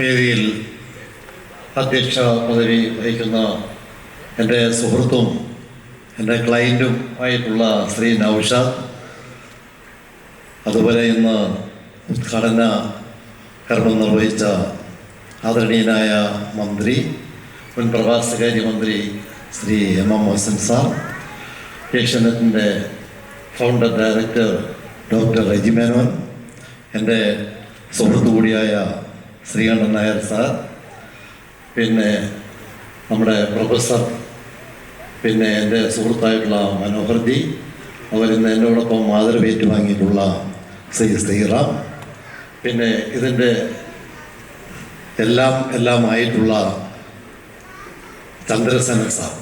വേദിയിൽ അധ്യക്ഷ പദവി വഹിക്കുന്ന എന്റെ സുഹൃത്തും എന്റെ ക്ലയന്റും ആയിട്ടുള്ള ശ്രീ നൗഷാദ്. അതുപോലെ ഇന്ന് ഉദ്ഘാടന കർമ്മം നിർവഹിച്ച ആദരണീയനായ മന്ത്രി മുൻ പ്രവാസകാര്യമന്ത്രി Shri M M Mohan sir ഏഷ്യാനെറ്റിന്റെ founder director doctor Reji Menon എന്റെ സുഹൃത്തു കൂടിയായ ശ്രീകണ്ഠൻ നായർ സാർ പിന്നെ നമ്മുടെ പ്രൊഫസർ പിന്നെ എന്റെ സുഹൃത്തായിട്ടുള്ള മനോഹർജി ഇന്ന് എന്നോടൊപ്പം മാതൃ ഏറ്റുവാങ്ങിയിട്ടുള്ള ശ്രീ ശ്രീറാം പിന്നെ ഇതിന്റെ എല്ലാം എല്ലാം ആയിട്ടുള്ള ചന്ദ്രസേന സാർ.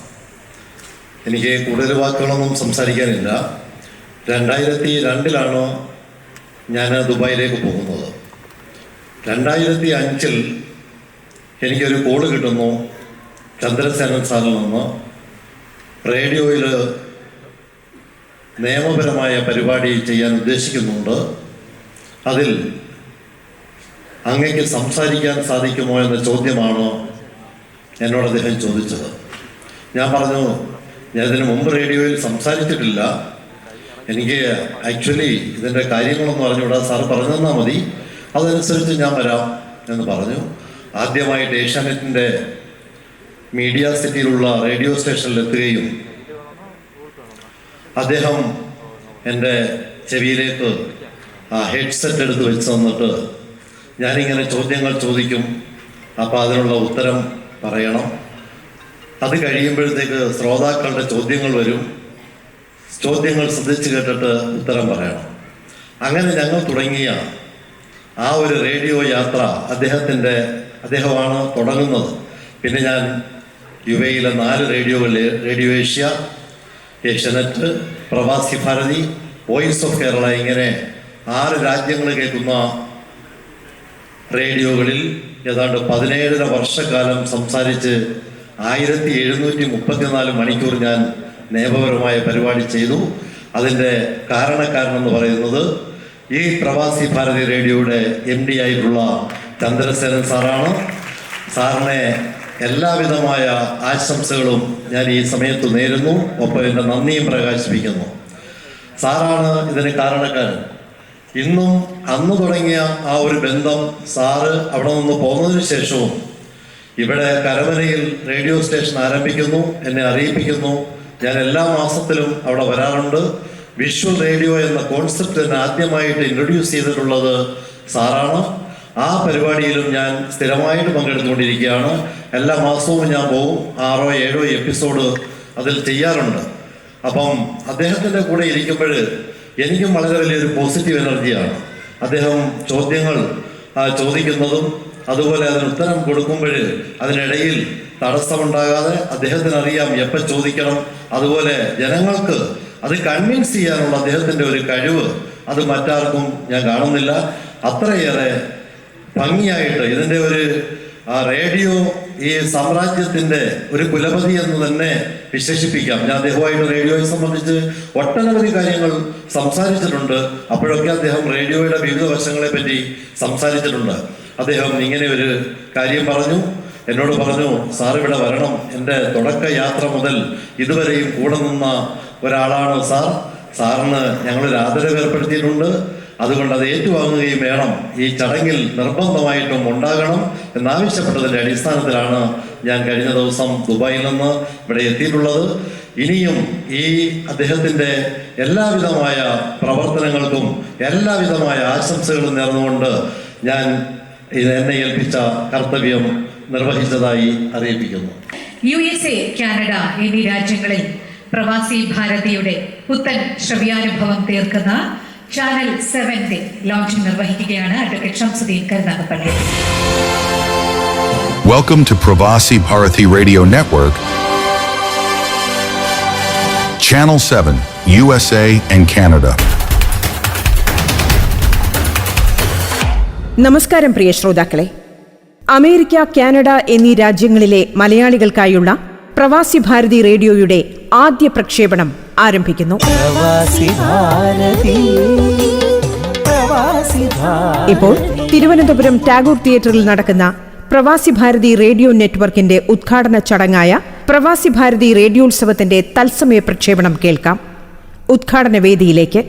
എനിക്ക് കൂടുതൽ വാക്കുകളൊന്നും സംസാരിക്കാനില്ല. രണ്ടായിരത്തി രണ്ടിലാണ് ഞാൻ ദുബായിലേക്ക് പോകുന്നത്? രണ്ടായിരത്തി അഞ്ചിൽ എനിക്കൊരു കോൾ കിട്ടുന്നു. ചന്ദ്രസേനൻ സാറിൽ നിന്ന്. റേഡിയോയിൽ നിയമപരമായ പരിപാടി ചെയ്യാൻ ഉദ്ദേശിക്കുന്നുണ്ട്. അതിൽ അങ്ങയ്ക്ക് സംസാരിക്കാൻ സാധിക്കുമോ എന്ന ചോദ്യമാണ് എന്നോട് അദ്ദേഹം ചോദിച്ചത്. ഞാൻ പറഞ്ഞു ഞാൻ ഇതിനു മുമ്പ് റേഡിയോയിൽ സംസാരിച്ചിട്ടില്ല. എനിക്ക് ആക്ച്വലി ഇതിന്റെ കാര്യങ്ങളൊന്നും അറിഞ്ഞുകൂടാ. സാർ പറഞ്ഞു തന്നാൽ മതി. അതനുസരിച്ച് ഞാൻ വരാം എന്ന് പറഞ്ഞു. ആദ്യമായിട്ട് ഏഷ്യാനെറ്റിന്റെ മീഡിയ സിറ്റിയിലുള്ള റേഡിയോ സ്റ്റേഷനിൽ എത്തുകയും അദ്ദേഹം എന്റെ ചെവിയിലേക്ക് ആ ഹെഡ്സെറ്റ് എടുത്ത് വെച്ച് തന്നിട്ട് ഞാനിങ്ങനെ ചോദ്യങ്ങൾ ചോദിക്കും. അപ്പോൾ അതിനുള്ള ഉത്തരം പറയണം. അത് കഴിയുമ്പോഴത്തേക്ക് ശ്രോതാക്കളുടെ ചോദ്യങ്ങൾ വരും. ചോദ്യങ്ങൾ ശ്രദ്ധിച്ച് കേട്ടിട്ട് ഉത്തരം പറയണം. അങ്ങനെ ഞങ്ങൾ തുടങ്ങിയ ആ ഒരു റേഡിയോ യാത്ര അദ്ദേഹത്തിന്റെ അദ്ദേഹമാണ് തുടങ്ങുന്നത്. പിന്നെ ഞാൻ യു എയിലെ നാല് റേഡിയോകളിൽ റേഡിയോ ഏഷ്യ ഏഷ്യനെറ്റ് പ്രവാസി ഭാരതി വോയിസ് ഓഫ് കേരള ഇങ്ങനെ ആറ് രാജ്യങ്ങൾ കേൾക്കുന്ന റേഡിയോകളിൽ ഏതാണ്ട് പതിനേഴര വർഷക്കാലം സംസാരിച്ച് ആയിരത്തി എഴുന്നൂറ്റി മുപ്പത്തിനാല് മണിക്കൂർ ഞാൻ നിയമപരമായ പരിപാടി ചെയ്തു. അതിന്റെ കാരണക്കാരൻ എന്ന് പറയുന്നത് ഈ പ്രവാസി ഭാരതി റേഡിയോയുടെ എം ഡി ആയിട്ടുള്ള ചന്ദ്രസേനൻ സാറാണ്. സാറിനെ എല്ലാവിധമായ ആശംസകളും ഞാൻ ഈ സമയത്ത് നേരുന്നു. ഒപ്പം എന്റെ നന്ദിയും പ്രകാശിപ്പിക്കുന്നു. സാറാണ് ഇതിന് കാരണക്കാരൻ. ഇന്നും അന്ന് തുടങ്ങിയ ആ ഒരു ബന്ധം സാറ് അവിടെ നിന്ന് പോകുന്നതിന് ശേഷവും ഇവിടെ കരമനയിൽ റേഡിയോ സ്റ്റേഷൻ ആരംഭിക്കുന്നു എന്നെ അറിയിപ്പിക്കുന്നു. ഞാൻ എല്ലാ മാസത്തിലും അവിടെ വരാറുണ്ട്. വിഷ്വൽ റേഡിയോ എന്ന കോൺസെപ്റ്റ് തന്നെ ആദ്യമായിട്ട് ഇൻട്രൊഡ്യൂസ് ചെയ്തിട്ടുള്ളത് സാറാണ്. ആ പരിപാടിയിലും ഞാൻ സ്ഥിരമായിട്ട് പങ്കെടുത്തുകൊണ്ടിരിക്കുകയാണ്. എല്ലാ മാസവും ഞാൻ പോവും ആറോ ഏഴോ എപ്പിസോഡ് അതിൽ ചെയ്യാറുണ്ട്. അപ്പം അദ്ദേഹത്തിന്റെ കൂടെ ഇരിക്കുമ്പോൾ എനിക്കും വളരെ വലിയൊരു പോസിറ്റീവ് എനർജിയാണ് അദ്ദേഹം ചോദ്യങ്ങൾ ചോദിക്കുന്നതും അതുപോലെ അതിന് ഉത്തരം കൊടുക്കുമ്പോൾ അതിനിടയിൽ തടസ്സമുണ്ടാകാതെ അദ്ദേഹത്തിനറിയാം എപ്പോൾ ചോദിക്കണം. അതുപോലെ ജനങ്ങൾക്ക് അത് കൺവിൻസ് ചെയ്യാനുള്ള അദ്ദേഹത്തിന്റെ ഒരു കഴിവ് അത് മറ്റാർക്കും ഞാൻ കാണുന്നില്ല. അത്രയേറെ ഭംഗിയായിട്ട് ഇതിന്റെ ഒരു ആ റേഡിയോ ഈ സാമ്രാജ്യത്തിന്റെ ഒരു കുലപതി എന്ന് തന്നെ വിശേഷിപ്പിക്കാം. ഞാൻ അദ്ദേഹമായിട്ട് റേഡിയോയെ സംബന്ധിച്ച് ഒട്ടനവധി കാര്യങ്ങൾ സംസാരിച്ചിട്ടുണ്ട്. അപ്പോഴൊക്കെ അദ്ദേഹം റേഡിയോയുടെ വിവിധ വശങ്ങളെ പറ്റി സംസാരിച്ചിട്ടുണ്ട്. അദ്ദേഹം ഇങ്ങനെ ഒരു കാര്യം പറഞ്ഞു. എന്നോട് പറഞ്ഞു സാർ ഇവിടെ വരണം. എന്റെ തുടക്ക യാത്ര മുതൽ ഇതുവരെയും കൂടെ നിന്ന ഒരാളാണ് സാർ? സാറിന് ഞങ്ങളൊരു ആദരവ് ഏർപ്പെടുത്തിയിട്ടുണ്ട്. അതുകൊണ്ട് അത് ഏറ്റുവാങ്ങുകയും വേണം. ഈ ചടങ്ങിൽ നിർബന്ധമായിട്ടും ഉണ്ടാകണം എന്നാവശ്യപ്പെട്ടതിന്റെ അടിസ്ഥാനത്തിലാണ് ഞാൻ കഴിഞ്ഞ ദിവസം ദുബായിൽ നിന്ന് ഇവിടെ എത്തിയിട്ടുള്ളത്. ഇനിയും ഈ അദ്ദേഹത്തിന്റെ എല്ലാവിധമായ പ്രവർത്തനങ്ങൾക്കും എല്ലാവിധമായ ആശംസകളും നേർന്നുകൊണ്ട് ഞാൻ എന്നെ ഏൽപ്പിച്ച കർത്തവ്യം നിർവഹിച്ചതായി അറിയിപ്പിക്കുന്നു. യു എസ് എ കാനഡ എന്നീ രാജ്യങ്ങളിൽ പ്രവാസി ഭാരതിയുടെ പുത്തൻ ശ്രവ്യാനുഭവം തീർക്കുന്ന ചാനൽ സെവന്റെ launch നിർവഹിക്കുകയാണ് advocate Shamsuddin Karunagappally. Welcome to Pravasi Bharathi Radio Network, Channel 7, USA and Canada. നമസ്കാരം പ്രിയ ശ്രോതാക്കളെ. അമേരിക്ക കാനഡ എന്നീ രാജ്യങ്ങളിലെ മലയാളികൾക്കായുള്ള പ്രവാസി ഭാരതി റേഡിയോയുടെ ആദ്യ പ്രക്ഷേപണം ആരംഭിക്കുന്നു. ഇപ്പോൾ തിരുവനന്തപുരം ടാഗോർ തിയേറ്ററിൽ നടക്കുന്ന പ്രവാസി ഭാരതി റേഡിയോ നെറ്റ്വർക്കിന്റെ ഉദ്ഘാടന ചടങ്ങായ പ്രവാസി ഭാരതി റേഡിയോത്സവത്തിന്റെ തത്സമയ പ്രക്ഷേപണം കേൾക്കാം. ഉദ്ഘാടന വേദിയിലേക്ക്